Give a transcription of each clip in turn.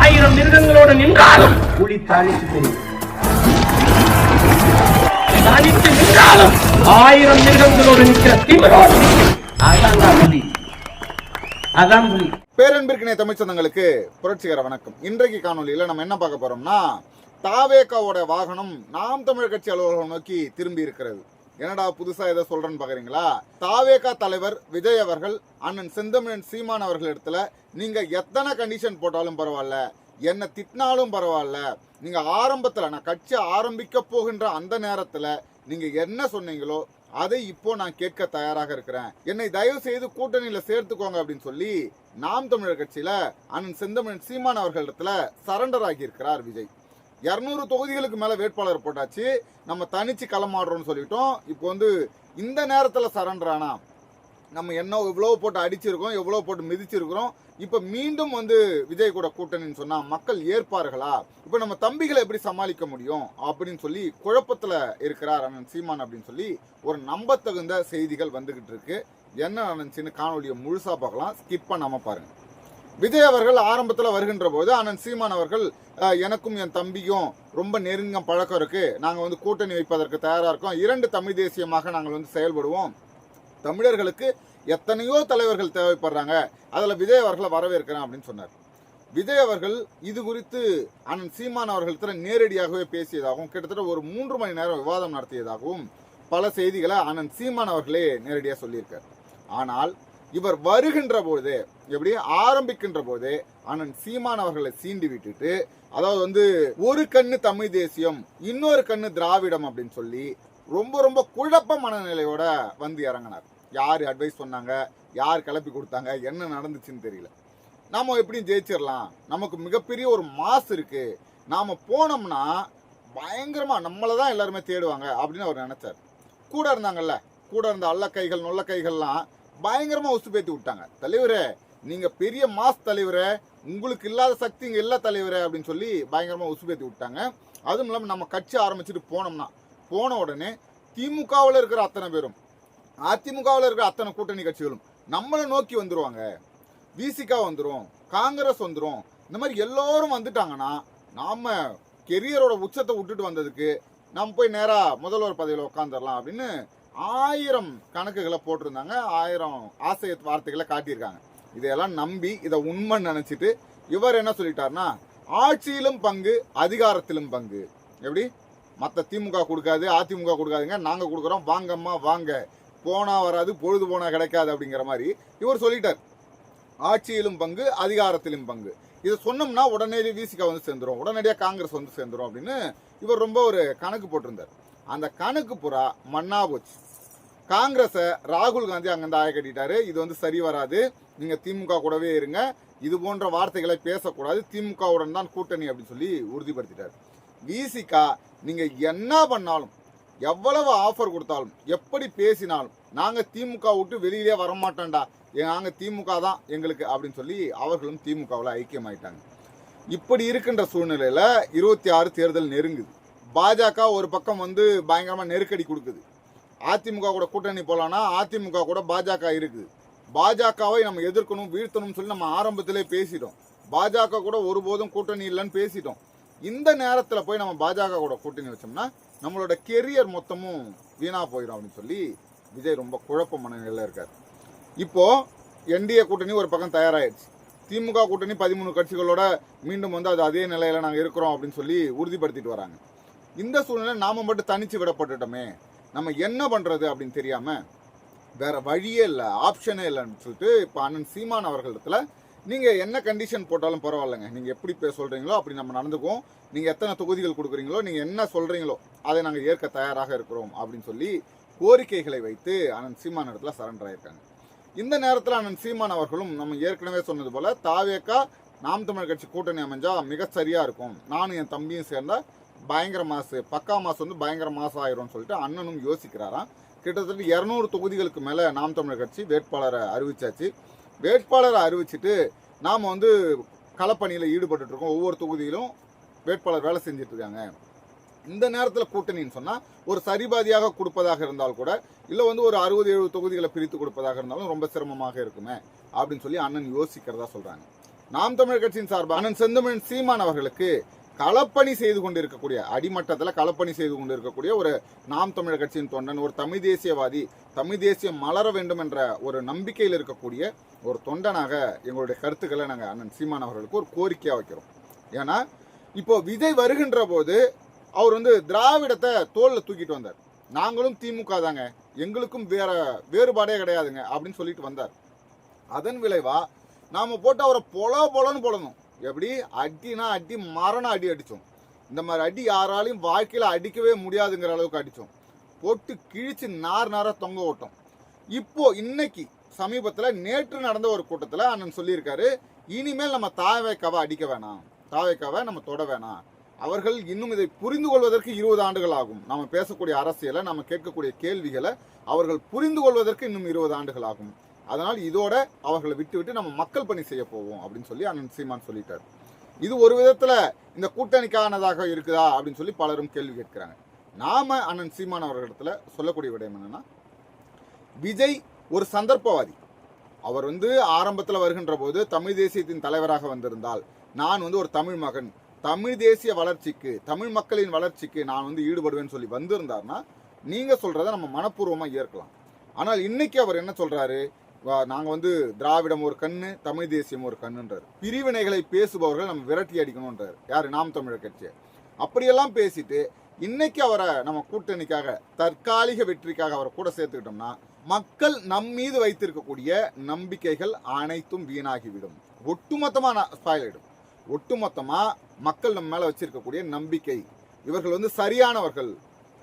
ஆயிரம் மிருகங்களோடு நின்றாலும் புலி தனித்து தெரியும் தனித்து நின்றாலும் ஆயிரம் மிருகங்களோடு நிற்கிற திமிரோடு நிற்கும். அதான் புலி. அதான் புலி. பேரன்பிற்கினை தமிழ் சொந்தங்களுக்கு புரட்சிகர வணக்கம். இன்றைக்கு காணொலியில நம்ம என்ன பார்க்க போறோம்னா தாவேக்காவோட வாகனம் நாம் தமிழர் கட்சி அலுவலகம் நோக்கி திரும்பி இருக்கிறது. என்னடா புதுசா எதை சொல்றேன்னு பாக்குறீங்களா? தாவேகா தலைவர் விஜய் அவர்கள் அண்ணன் செந்தமிழன் சீமான் அவர்கள் இடத்துல நீங்க எத்தனை கண்டிஷன் போட்டாலும் பரவாயில்ல என்ன திட்டினாலும் பரவாயில்ல நீங்க ஆரம்பத்துல நான் கட்சி ஆரம்பிக்க போகின்ற அந்த நேரத்துல நீங்க என்ன சொன்னீங்களோ அதை இப்போ நான் கேட்க தயாராக இருக்கிறேன். என்னை தயவு செய்து கூட்டணியில சேர்த்துக்கோங்க அப்படின்னு சொல்லி நாம் தமிழர் கட்சியில அண்ணன் செந்தமிழன் சீமான் அவர்களிடத்துல சரண்டர் ஆகியிருக்கிறார் விஜய். இரநூறு தொகுதிகளுக்கு மேலே வேட்பாளர் போட்டாச்சு. நம்ம தனிச்சு களமாடுறோம்னு சொல்லிட்டோம். இப்போ வந்து இந்த நேரத்தில் சரண்டர் ஆனால் நம்ம என்ன எவ்வளோ போட்டு அடிச்சிருக்கோம் எவ்வளோ போட்டு மிதிச்சிருக்கிறோம் இப்போ மீண்டும் வந்து விஜய் கூட கூட்டணின்னு சொன்னால் மக்கள் ஏற்பார்களா? இப்போ நம்ம தம்பிகளை எப்படி சமாளிக்க முடியும் அப்படின்னு சொல்லி குழப்பத்தில் இருக்கிறார் அண்ணன் சீமான் அப்படின்னு சொல்லி ஒரு நம்பத்தகுந்த செய்திகள் வந்துக்கிட்டு இருக்கு. என்ன நடந்துச்சுன்னு காணொலியை முழுசாக பார்க்கலாம். ஸ்கிப் பண்ணாமல் பாருங்கள் விஜய் அவர்கள் ஆரம்பத்தில் வருகின்ற போது அண்ணன் சீமான் அவர்கள் எனக்கும் என் தம்பியும் ரொம்ப நெருங்க பழக்கம் இருக்கு. நாங்கள் வந்து கூட்டணி வைப்பதற்கு தயாராக இருக்கோம். இரண்டு தமிழ் தேசியமாக நாங்கள் வந்து செயல்படுவோம். தமிழர்களுக்கு எத்தனையோ தலைவர்கள் தேவைப்படுறாங்க. அதில் விஜய் அவர்களை வரவேற்கிறேன் அப்படின்னு சொன்னார். விஜய் அவர்கள் இது குறித்து அண்ணன் சீமான் அவர்களிடத்தில் நேரடியாகவே பேசியதாகவும் கிட்டத்தட்ட ஒரு மூன்று மணி நேரம் விவாதம் நடத்தியதாகவும் பல செய்திகளை அண்ணன் சீமான் அவர்களே நேரடியாக சொல்லியிருக்கார். ஆனால் இவர் வருகின்ற போது எப்படி ஆரம்பிக்கின்ற போது அண்ணன் சீமான் அவர்களை சீண்டி விட்டுட்டு அதாவது வந்து ஒரு கண்ணு தமிழ் தேசியம் இன்னொரு கண்ணு திராவிடம் அப்படின்னு சொல்லி ரொம்ப ரொம்ப குழப்ப மனநிலையோட வந்து இறங்கினார். யார் அட்வைஸ் சொன்னாங்க? யார் கிளப்பி கொடுத்தாங்க? என்ன நடந்துச்சுன்னு தெரியல. நாம எப்படியும் ஜெயிச்சிடலாம். நமக்கு மிகப்பெரிய ஒரு மாஸ் இருக்கு. நாம் போனோம்னா பயங்கரமாக நம்மளை தான் எல்லாருமே தேடுவாங்க அப்படின்னு அவர் நினச்சார். கூட இருந்தாங்கல்ல? கூட இருந்த அல்ல கைகள் நொல்ல கைகள்லாம் பயங்கரமா பேத்தி விட்டாங்க. தலைவரே நீங்க பெரிய மாஸ் தலைவரே உங்களுக்கு இல்லாத சக்தி இங்க இல்ல தலைவரே அப்படின்னு சொல்லி பயங்கரமா பேத்தி விட்டாங்க. அதுவும் இல்லாமல் நம்ம கட்சி ஆரம்பிச்சுட்டு போனோம்னா போன உடனே திமுகவில் இருக்கிற அத்தனை பேரும் அதிமுகவில் இருக்கிற அத்தனை கூட்டணி கட்சிகளும் நம்மளை நோக்கி வந்துருவாங்க. விசிகா வந்துடும் காங்கிரஸ் வந்துடும் இந்த மாதிரி எல்லோரும் வந்துட்டாங்கன்னா நாம் கெரியரோட உச்சத்தை விட்டுட்டு வந்ததுக்கு நம்ம போய் நேராக முதல்வர் பதவியில் உட்காந்துடலாம் அப்படின்னு ஆயிரம் கணக்குகளை போட்டிருந்தாங்க. ஆயிரம் ஆசை வார்த்தைகளை காட்டியிருக்காங்க. இதையெல்லாம் நம்பி இதை உண்மை நினைச்சிட்டு இவர் என்ன சொல்லிட்டாருன்னா ஆட்சியிலும் பங்கு அதிகாரத்திலும் பங்கு. எப்படி? மற்ற திமுக கொடுக்காது அதிமுக கொடுக்காதுங்க. நாங்கள் கொடுக்குறோம் வாங்கம்மா வாங்க. போனா வராது பொழுது போனா கிடைக்காது அப்படிங்கிற மாதிரி இவர் சொல்லிட்டார். ஆட்சியிலும் பங்கு அதிகாரத்திலும் பங்கு. இதை சொன்னோம்னா உடனே விசிக வந்து சேர்ந்துரும் உடனடியாக காங்கிரஸ் வந்து சேர்ந்துரும் அப்படின்னு இவர் ரொம்ப ஒரு கணக்கு போட்டிருந்தார். அந்த கணக்கு புறா மண்ணா போச்சு. காங்கிரஸை ராகுல் காந்தி அங்கிருந்து ஆய கட்டிட்டாரு இது வந்து சரி வராது. நீங்க திமுக கூடவே இருங்க. இது போன்ற வார்த்தைகளை பேசக்கூடாது. திமுகவுடன் தான் கூட்டணி அப்படின்னு சொல்லி உறுதிப்படுத்திட்டார். விசிகா நீங்க என்ன பண்ணாலும் எவ்வளவு ஆஃபர் கொடுத்தாலும் எப்படி பேசினாலும் நாங்க திமுக விட்டு வெளியிலே வரமாட்டோம்டா. ஏ- நாங்க திமுக தான் எங்களுக்கு அப்படின்னு சொல்லி அவர்களும் திமுகவில் ஐக்கியமாயிட்டாங்க. இப்படி இருக்கின்ற சூழ்நிலையில இருபத்தி ஆறு தேர்தல் நெருங்குது. பாஜக ஒரு பக்கம் வந்து பயங்கரமாக நெருக்கடி கொடுக்குது. அதிமுக கூட கூட்டணி போகலான்னா அதிமுக கூட பாஜக இருக்குது. பாஜகவை நம்ம எதிர்க்கணும் வீழ்த்தணும்னு சொல்லி நம்ம ஆரம்பத்திலே பேசிட்டோம். பாஜக கூட ஒருபோதும் கூட்டணி இல்லைன்னு பேசிட்டோம். இந்த நேரத்தில் போய் நம்ம பாஜக கூட கூட்டணி வச்சோம்னா நம்மளோட கெரியர் மொத்தமும் வீணாக போயிடும் அப்படின்னு சொல்லி விஜய் ரொம்ப குழப்ப மனநிலையில் இருக்கார். இப்போது என்டிஏ கூட்டணி ஒரு பக்கம் தயாராகிடுச்சு திமுக கூட்டணி பதிமூணு கட்சிகளோட மீண்டும் வந்து அது அதே நிலையில் நாங்கள் இருக்கிறோம் அப்படின்னு சொல்லி உறுதிப்படுத்திட்டு வராங்க. இந்த சூழ்நிலை நாம் மட்டும் தனித்து விடப்பட்டுட்டோமே. நம்ம என்ன பண்ணுறது அப்படின்னு தெரியாமல் வேற வழியே இல்லை ஆப்ஷனே இல்லைன்னு சொல்லிட்டு இப்போ அண்ணன் சீமான் அவர்களிடத்துல நீங்கள் என்ன கண்டிஷன் போட்டாலும் பரவாயில்லைங்க. நீங்கள் எப்படி பே சொல்கிறீங்களோ அப்படி நம்ம நடந்துக்குவோம். நீங்கள் எத்தனை தொகுதிகள் கொடுக்குறீங்களோ நீங்கள் என்ன சொல்கிறீங்களோ அதை நாங்கள் ஏற்க தயாராக இருக்கிறோம் அப்படின்னு சொல்லி கோரிக்கைகளை வைத்து அண்ணன் சீமான் இடத்துல சரண்டர் ஆயிருக்காங்க. இந்த நேரத்தில் அண்ணன் சீமான் அவர்களும் நம்ம ஏற்கனவே சொன்னது போல் தாவேக்கா நாம் தமிழ் கட்சி கூட்டணி அமைஞ்சால் மிக இருக்கும். நானும் என் தம்பியும் சேர்ந்தால் பயங்கர மாசு பக்கா மாசு வந்து பயங்கர மாசம் ஆயிரும்னு சொல்லிட்டு அண்ணனும் யோசிக்கிறாராம். கிட்டத்தட்ட இரநூறு தொகுதிகளுக்கு மேலே நாம் தமிழர் கட்சி வேட்பாளரை அறிவிச்சாச்சு. வேட்பாளரை அறிவிச்சிட்டு நாம் வந்து களப்பணியில் ஈடுபட்டுருக்கோம் ஒவ்வொரு தொகுதியிலும் வேட்பாளர் வேலை செஞ்சிட்ருக்காங்க இந்த நேரத்தில் கூட்டணின்னு சொன்னால் ஒரு சரிபாதியாக கொடுப்பதாக இருந்தால் கூட இல்லை வந்து ஒரு அறுபது எழுபது தொகுதிகளை பிரித்து கொடுப்பதாக இருந்தாலும் ரொம்ப சிரமமாக இருக்குமே அப்படின்னு சொல்லி அண்ணன் யோசிக்கிறதா சொல்கிறாங்க நாம் தமிழர் கட்சியின் சார்பாக அண்ணன் செந்தமிழன் சீமான் அவர்களுக்கு களப்பணி செய்து கொண்டிருக்கக்கூடிய அடிமட்டத்தில் களப்பணி செய்து கொண்டிருக்கக்கூடிய ஒரு நாம் தமிழர் கட்சியின் தொண்டன் ஒரு தமிழ் தேசியவாதி தமிழ் தேசியம் மலர வேண்டும் என்ற ஒரு நம்பிக்கையில் இருக்கக்கூடிய ஒரு தொண்டனாக எங்களுடைய கருத்துக்களை நாங்கள் அண்ணன் சீமான் அவர்களுக்கு ஒரு கோரிக்கையாக வைக்கிறோம். ஏன்னா இப்போ விஜய் வருகின்ற போது அவர் வந்து திராவிடத்தை தோளில் தூக்கிட்டு வந்தார். நாங்களும் திமுக தாங்க எங்களுக்கும் வேற வேறுபாடே கிடையாதுங்க அப்படின்னு சொல்லிட்டு வந்தார். அதன் விளைவா நாம போட்டு அவரை பொல பொலன்னு பொழணும் எப்படி? அடினா அடி மரண அடி அடித்தோம் இந்த மாதிரி அடி யாராலையும் வாழ்க்கையில் அடிக்கவே முடியாதுங்கிற அளவுக்கு அடிச்சோம். போட்டு கிழிச்சு நார் நாராக தொங்க விட்டோம் இப்போ இன்னைக்கு சமீபத்தில் நேற்று நடந்த ஒரு கூட்டத்தில் அண்ணன் சொல்லியிருக்காரு இனிமேல் நம்ம தாவேக்காவை அடிக்க வேணாம். தாவேக்காவை நம்ம தொட வேணாம். அவர்கள் இன்னும் இதை புரிந்து கொள்வதற்கு இருபது ஆண்டுகள் ஆகும். நம்ம பேசக்கூடிய அரசியலை நம்ம கேட்கக்கூடிய கேள்விகளை அவர்கள் புரிந்து கொள்வதற்கு இன்னும் இருபது ஆண்டுகள் ஆகும். அதனால் இதோட அவர்களை விட்டு விட்டு நம்ம மக்கள் பணி செய்ய போவோம் அப்படின்னு சொல்லி அண்ணன் சீமான் சொல்லிட்டார். இது ஒரு விதத்தில் இந்த கூட்டணிக்கானதாக இருக்குதா அப்படின்னு சொல்லி பலரும் கேள்வி கேட்கிறாங்க. நாம அண்ணன் சீமான் அவர்களிடத்துல சொல்லக்கூடிய விடயம் என்னன்னா விஜய் ஒரு சந்தர்ப்பவாதி. அவர் வந்து ஆரம்பத்தில் வருகின்ற போது தமிழ் தேசியத்தின் தலைவராக வந்திருந்தால் நான் வந்து ஒரு தமிழ் மகன். தமிழ் தேசிய வளர்ச்சிக்கு தமிழ் மக்களின் வளர்ச்சிக்கு நான் வந்து ஈடுபடுவேன்னு சொல்லி வந்திருந்தார்னா நீங்கள் சொல்கிறத நம்ம மனப்பூர்வமாக ஏற்கலாம். ஆனால் இன்னைக்கு அவர் என்ன சொல்கிறாரு வா- வந்து திராவிடம் ஒரு கண்ணு தமிழ் தேசியம் ஒரு கண்ணுன்றார். பிரிவினைகளை பேசுபவர்கள் நம்ம விரட்டி அடிக்கணுன்றார் யார்? நாம் தமிழர் கட்சி அப்படியெல்லாம் பேசிட்டு இன்னைக்கு அவரை நம்ம கூட்டணிக்காக தற்காலிக வெற்றிக்காக அவரை கூட சேர்த்துக்கிட்டோம்னா மக்கள் நம் மீது வைத்திருக்கக்கூடிய நம்பிக்கைகள் அனைத்தும் வீணாகிவிடும். ஒட்டுமொத்தமாக ஸ்பாயில் ஒட்டுமொத்தமாக மக்கள் நம்ம மேலே வச்சிருக்கக்கூடிய நம்பிக்கை. இவர்கள் வந்து சரியானவர்கள்.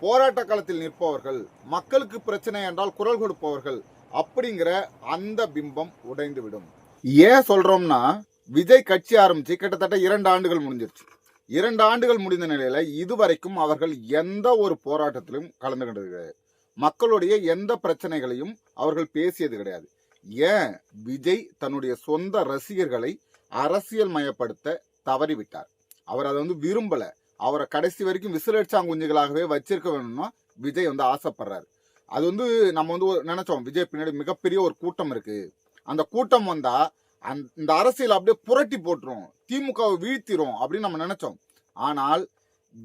போராட்ட களத்தில் நிற்பவர்கள். மக்களுக்கு பிரச்சனை என்றால் குரல் கொடுப்பவர்கள். அப்படிங்கிற அந்த பிம்பம் உடைந்து விடும் ஏன் சொல்றோம்னா விஜய் கட்சி ஆரம்பிச்சு கிட்டத்தட்ட இரண்டு ஆண்டுகள் முடிஞ்சிருச்சு. இரண்டு ஆண்டுகள் முடிந்த நிலையில இதுவரைக்கும் அவர்கள் எந்த ஒரு போராட்டத்திலும் கலந்துகிட்டது கிடையாது. மக்களுடைய எந்த பிரச்சனைகளையும் அவர்கள் பேசியது கிடையாது. ஏன்? விஜய் தன்னுடைய சொந்த ரசிகர்களை அரசியல் மயப்படுத்த தவறிவிட்டார். அவர் அதை வந்து விரும்பல. அவரை கடைசி வரைக்கும் விசிலடிச்சாங்குஞ்சுகளாகவே வச்சிருக்க வேணும்னா விஜய் வந்து ஆசைப்படுறாரு. அது வந்து நம்ம வந்து ஒரு- நினைச்சோம் விஜய் பின்னாடி மிகப்பெரிய ஒரு கூட்டம் இருக்கு. அந்த கூட்டம் வந்தா அந்த இந்த அரசியல் அப்படியே புரட்டி போட்டுரும் திமுகவை வீழ்த்திரும் அப்படின்னு நம்ம நினைச்சோம். ஆனால்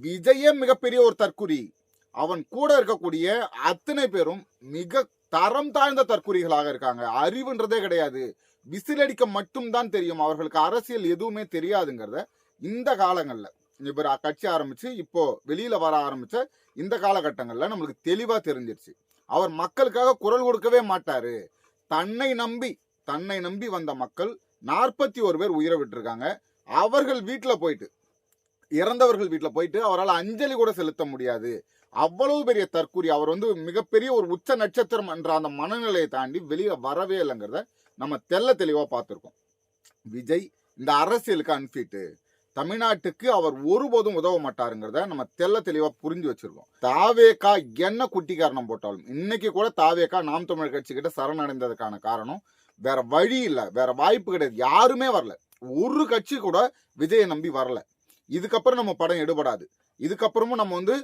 விஜயே மிகப்பெரிய ஒரு தற்குறி அவன் கூட இருக்கக்கூடிய அத்தனை பேரும் மிக தரம் தாழ்ந்த தற்குறிகளாக இருக்காங்க. அறிவுன்றதே கிடையாது. விசிலடிக்க மட்டும்தான் தெரியும். அவர்களுக்கு அரசியல் எதுவுமே தெரியாதுங்கிறத இந்த காலங்களில் இப்போ கட்சி ஆரம்பிச்சு இப்போ வெளியில வர ஆரம்பிச்ச இந்த காலகட்டங்கள்ல நம்மளுக்கு தெளிவா தெரிஞ்சிருச்சு. அவர் மக்களுக்காக குரல் கொடுக்கவே மாட்டாரு. தன்னை நம்பி தன்னை நம்பி வந்த மக்கள் நாற்பத்தி ஒரு பேர் உயிரை விட்டுருக்காங்க. அவர்கள் வீட்டில் போயிட்டு இறந்தவர்கள் வீட்டில் போயிட்டு அவரால் அஞ்சலி கூட செலுத்த முடியாது. அவ்வளவு பெரிய தற்கூறி அவர் வந்து மிகப்பெரிய ஒரு உச்ச நட்சத்திரம் என்ற அந்த மனநிலையை தாண்டி வெளியில் வரவே இல்லைங்கிறத நம்ம தெள்ள தெளிவாக பார்த்துருக்கோம். விஜய் இந்த அரசியலுக்கு அன்ஃபிட்டு. தமிழ்நாட்டுக்கு அவர் ஒருபோதும் உதவ மாட்டாருங்கிறத நம்ம தெல்ல தெளிவா புரிஞ்சு வச்சிருக்கோம். தாவேகா என்ன குட்டி காரணம் போட்டாலும் இன்னைக்கு கூட தாவேகா நாம் தமிழர் கட்சி கிட்ட சரணடைந்ததுக்கான காரணம் வேற வழி இல்லை வேற வாய்ப்பு கிடையாது யாருமே வரல. ஒரு கட்சி கூட விஜயை நம்பி வரல. இதுக்கப்புறம் நம்ம படம் எடுபடாது. இதுக்கப்புறமும் நம்ம வந்து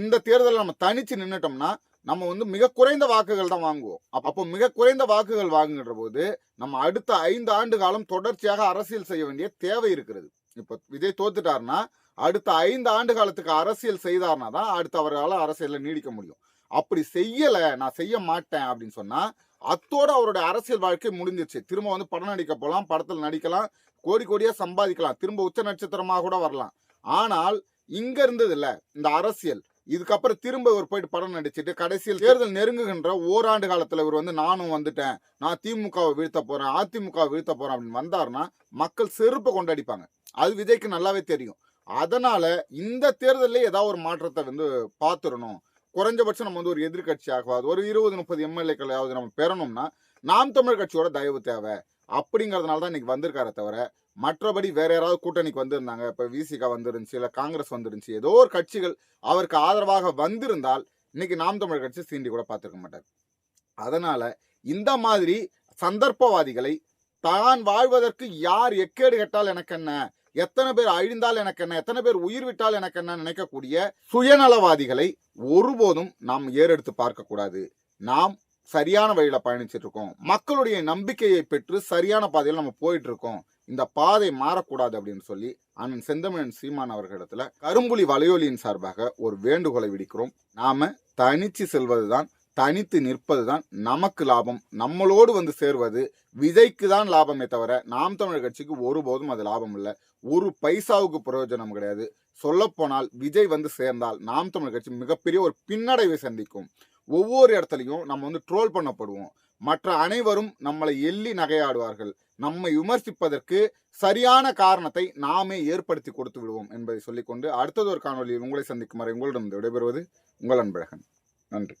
இந்த தேர்தலில் நம்ம தனிச்சு நின்னுட்டோம்னா நம்ம வந்து மிக குறைந்த வாக்குகள் தான் வாங்குவோம். அப்போ மிக குறைந்த வாக்குகள் வாங்குகின்ற போது நம்ம அடுத்த ஐந்து ஆண்டு காலம் தொடர்ச்சியாக அரசியல் செய்ய வேண்டிய தேவை இருக்கிறது. இப்போ விஜய் தோத்துட்டாருன்னா அடுத்த ஐந்து ஆண்டு காலத்துக்கு அரசியல் செய்தார்னா தான் அடுத்து அவரால் அரசியலில் நீடிக்க முடியும். அப்படி செய்யலை நான் செய்ய மாட்டேன் அப்படின்னு சொன்னால் அத்தோட அவருடைய அரசியல் வாழ்க்கை முடிஞ்சிருச்சு. திரும்ப வந்து படம் நடிக்க போகலாம் படத்தில் நடிக்கலாம் கோடி கோடியாக சம்பாதிக்கலாம் திரும்ப உச்ச நட்சத்திரமாக கூட வரலாம். ஆனால் இங்கே இருந்தது இல்லை இந்த அரசியல். இதுக்கப்புறம் திரும்ப இவர் போயிட்டு படம் நடிச்சிட்டு கடைசியில் தேர்தல் நெருங்குகின்ற ஓராண்டு காலத்தில் இவர் வந்து நானும் வந்துட்டேன் நான் திமுகவை வீழ்த்த போகிறேன் அதிமுகவை வீழ்த்த போகிறேன் அப்படின்னு வந்தாருன்னா மக்கள் செருப்பை கொண்டாடிப்பாங்க. அது விஜய்க்கு நல்லாவே தெரியும். அதனால இந்த தேர்தலில் ஏதாவது ஒரு மாற்றத்தை வந்து பார்த்துடணும் குறைஞ்சபட்சம் நம்ம வந்து ஒரு எதிர்கட்சியாகவாது ஒரு இருபது முப்பது எம்எல்ஏக்களையாவது நம்ம பெறணும்னா நாம் தமிழர் கட்சியோட தயவு தேவை. அப்படிங்கிறதுனால தான் இன்னைக்கு வந்திருக்காரே தவிர மற்றபடி வேற யாராவது கூட்டணிக்கு வந்திருந்தாங்க இப்போ விசிகா வந்துருந்துச்சு இல்லை காங்கிரஸ் வந்துருந்துச்சு ஏதோ ஒரு கட்சிகள் அவருக்கு ஆதரவாக வந்திருந்தால் இன்னைக்கு நாம் தமிழர் கட்சி சீண்டி கூட பார்த்துருக்க மாட்டார். அதனால இந்த மாதிரி சந்தர்ப்பவாதிகளை தான் வாழ்வதற்கு யார் எக்கேடு கெட்டால் எனக்கு என்ன? எத்தனை பேர் அழிந்தால் எனக்கு என்ன? எத்தனை பேர் உயிர் விட்டால் எனக்கு என்ன? நினைக்கக்கூடிய சுயநலவாதிகளை ஒருபோதும் நாம் ஏறெடுத்து பார்க்க கூடாது நாம் சரியான வழியில பயணிச்சுட்டு இருக்கோம் மக்களுடைய நம்பிக்கையை பெற்று சரியான பாதையில் நம்ம போயிட்டு இருக்கோம் இந்த பாதை மாறக்கூடாது அப்படின்னு சொல்லி அண்ணன் செந்தமிழன் சீமான் அவர்களிடத்துல கரும்புலி வலையொலியின் சார்பாக ஒரு வேண்டுகோளை விடுக்கிறோம். நாம தனிச்சு செல்வதுதான் தனித்து நிற்பதுதான் நமக்கு லாபம். நம்மளோடு வந்து சேர்வது விஜய்க்கு தான் லாபமே தவிர நாம் தமிழர் கட்சிக்கு ஒருபோதும் அது லாபம் இல்லை. ஒரு பைசாவுக்கு பிரயோஜனம் கிடையாது. சொல்லப்போனால் விஜய் வந்து சேர்ந்தால் நாம் தமிழர் கட்சி மிகப்பெரிய ஒரு பின்னடைவை சந்திக்கும். ஒவ்வொரு இடத்துலையும் நம்ம வந்து ட்ரோல் பண்ணப்படுவோம். மற்ற அனைவரும் நம்மளை எள்ளி நகையாடுவார்கள். நம்மை விமர்சிப்பதற்கு சரியான காரணத்தை நாமே ஏற்படுத்தி கொடுத்து விடுவோம் என்பதை சொல்லிக்கொண்டு அடுத்தது ஒரு காணொலியில் உங்களை சந்திக்கும் வரை உங்களிடம் விடைபெறுவது உங்கள் அன்பழகன். நன்றி.